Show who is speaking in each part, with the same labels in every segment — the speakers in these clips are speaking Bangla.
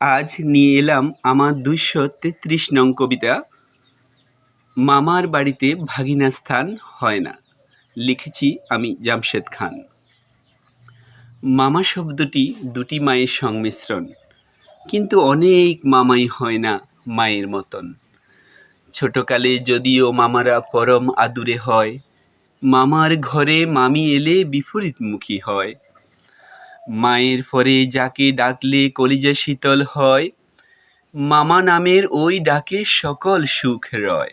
Speaker 1: আজ নিয়ে এলাম আমার দুইশো তেত্রিশ নং কবিতা। মামার বাড়িতে ভাগিনা স্থান হয় না, লিখেছি আমি জামশেদ খান। মামা শব্দটি দুটি মায়ের সংমিশ্রণ, কিন্তু অনেক মামাই হয় না মায়ের মতন। ছোটকালে যদিও মামারা পরম আদুরে হয়, মামার ঘরে মামি এলে বিপরীতমুখী হয়। মায়ের পরে যাকে ডাকলে কলিজা শীতল হয়, মামা নামের ওই ডাকে সকল সুখ রয়।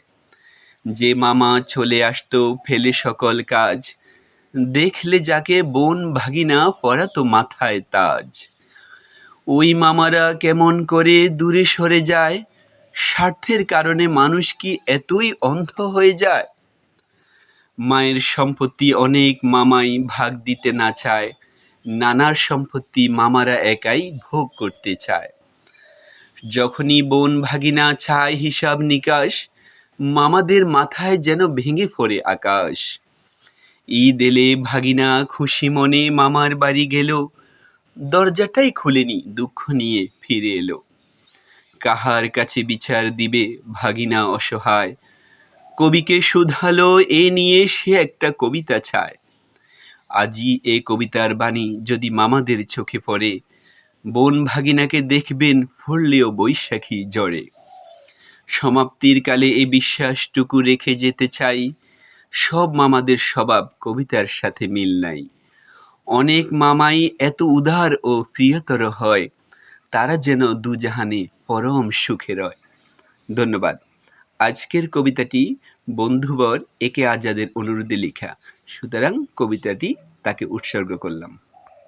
Speaker 1: যে মামা চলে আসতো ফেলে সকল কাজ, দেখলে যাকে বোন ভাগিনা পরাতো মাথায় তাজ। ওই মামারা কেমন করে দূরে সরে যায়, স্বার্থের কারণে মানুষ কি এতই অন্ধ হয়ে যায়? মায়ের সম্পত্তি অনেক মামাই ভাগ দিতে না চায় নানার সম্পত্তি মামারা একাই ভোগ করতে চায়। যখনই বোন ভাগিনা চায় হিসাব নিকাশ, মামাদের মাথায় যেন ভেঙে পড়ে আকাশ। ঈদ এলে ভাগিনা খুশি মনে মামার বাড়ি গেল। দরজাটাই খুলেনি, দুঃখ নিয়ে ফিরে এলো। কাহার কাছে বিচার দিবে ভাগিনা অসহায়। কবিকে শুধালো, এ নিয়ে সে একটা কবিতা চায়। আজই এ কবিতার বাণী যদি মামাদের চোখে পড়ে। বোন ভাগিনাকে দেখবেন ফুললেও বৈশাখী জড়ে সমাপ্তির কালে এ বিশ্বাসটুকু রেখে যেতে চাই। সব মামাদের স্বভাব কবিতার সাথে মিল নাই। অনেক মামাই এত উদার ও প্রিয়তর হয়, তারা যেন দুজাহানে পরম সুখে রয়। ধন্যবাদ। আজকের কবিতাটি বন্ধুবর একে আজাদের অনুরোধে লেখা। সুতরাং কবিতাটি তাকে উৎসর্গ করলাম।